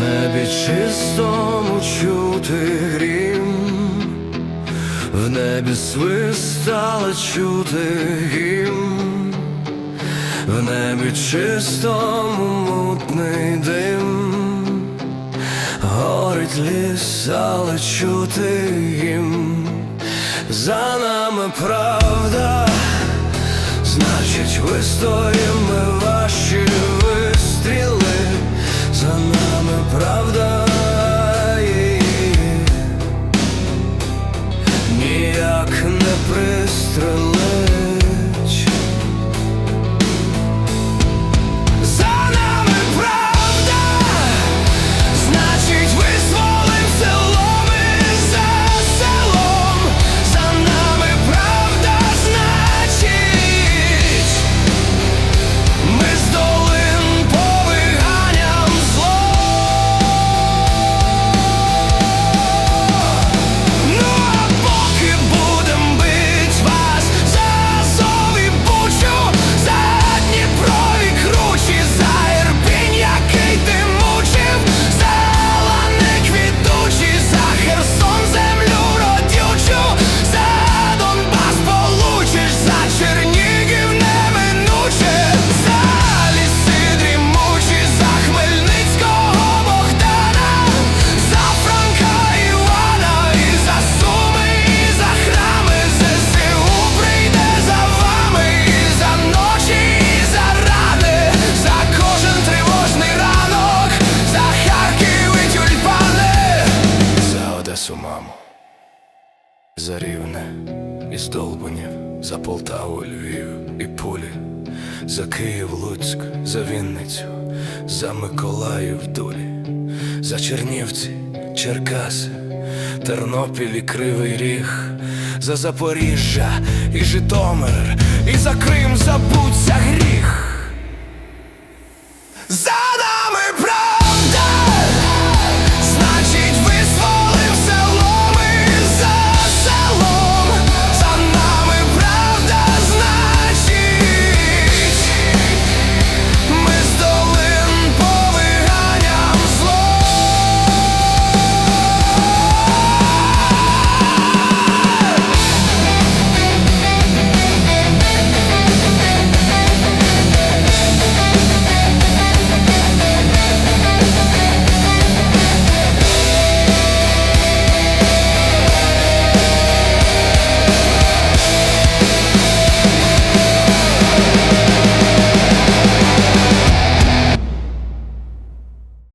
небі чистому чути грім, в небі свистала чути гімн, в небі чистому мутний дим, горить ліс, але чути гімн, за нами правда, значить вистоїмо правда. І Долбанів, за Полтаву, Львів і Пулі, за Київ, Луцьк, за Вінницю, за Миколаїв, долі, за Чернівці, Черкаси, Тернопіль і Кривий Ріг, за Запоріжжя і Житомир, і за Крим забудься